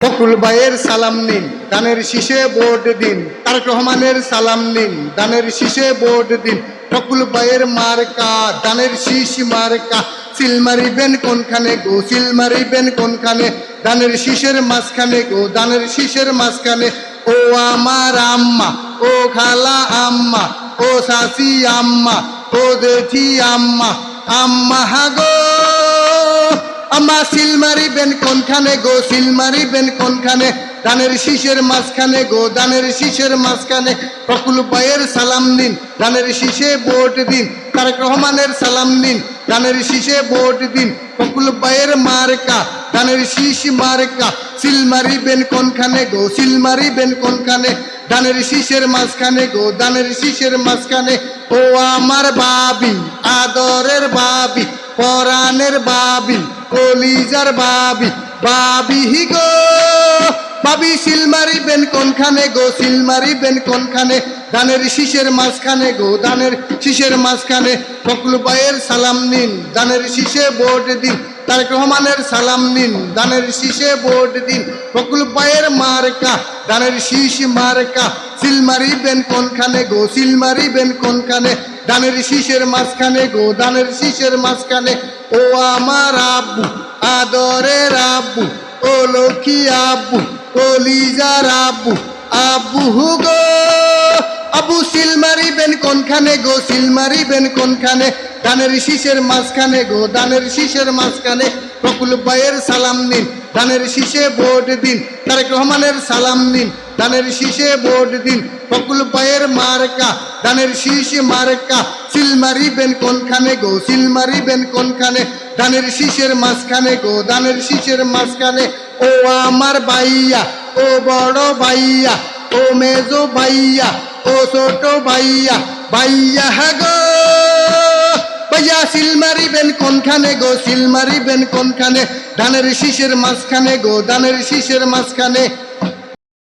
ফকরুল ভাইয়ের সালাম নিন, দানের শীষে ভোট দিন। তারেক রহমানের সালাম নিন, দানের শীষে ভোট দিন। ফকরুল ভাইয়ের মার্কা, দানের শীষ মার্কা। সিল মারিবেন কোনখানে গো, সিল মারিবেন কোনখানে? দানের শীষের মাঝখানে গো, দানের শীষের মাঝখানে। ও আমার আম্মা, ও খালা আম্মা, ও শাশি আম্মা, ও জেঠি আম্মা। আম্মা হাগো আমা সিল মারিবেন কোনখানে গো? সিল মারিবেন কোনখানে? দানের শীষের মাঝখানে গো, দানের শীষের মাঝখানে। প্রকুল ভাইয়ের সালাম নিন, দানের শীষে ভোট দিন। তারেক রহমানের সালাম নিন, দানের শীষে ভোট দিন। প্রকুল ভাইয়ের মার্কা, দানের শীষ মার্কা। সিল মারিবেন কোনখানে গো? সিল মারিবেন কোনখানে? দানের শীষের মাঝখানে গো, দানের শীষের মাঝখানে। ও আমার বাবি আদরের বাবি পরাণের বাবি কলিজার বাবি বাবি হি গো। বাবি সিল মারিবেন কোনখানে গো সিল মারিবেন কোনখানে? দানের শীষের মাঝখানে গো, দানের শীষের মাঝখানে। ফকলু পায়ের সালাম নিন, দানের শীষে ভোট দিন। তারেক রহমানের সালাম নিন, দানের শীষে ভোট দিন। ফকলু ভাইয়ের মার্কা, দানের শীষ মার্কা। সিল মারিবেন কোনখানে গো, সিল মারিবেন কোনখানে? দানের শীষের মাঝখানে গো, দানের শীষের মাঝখানে। ও আমার আব্বু, আদরের আব্বু, ও লক্ষ্মী আব্বু কলিজার আব্বু আব্বু গো কোনখানে গো সিল মারিবেন কোনখানে? দানের শীষের মাঝখানে গো দানের শীষের মাঝখানে। প্রকুল ভাইয়ের সালাম নিন দানের শীষে ভোট দিন। তারেক রহমানের সালাম নিন দানের শীষে ভোট দিন। প্রকুল ভাইয়ের মার্কা দানের শীষ মার্কা। সিল মারিবেন কোনখানে গো, সিল মারিবেন কোনখানে? দানের শীষের মাঝখানে গো দানের শীষের মাঝখানে। ও আমার ভাইয়া, ও বড় ভাইয়া, ও মেজো ভাইয়া, ও ছোট ভাইয়া গো ভাইয়া সিল মারিবেন কোনখানে গো সিল মারিবেন কোনখানে? ধানের শীষের মাঝখানে গো, ধানের শীষের মাঝখানে।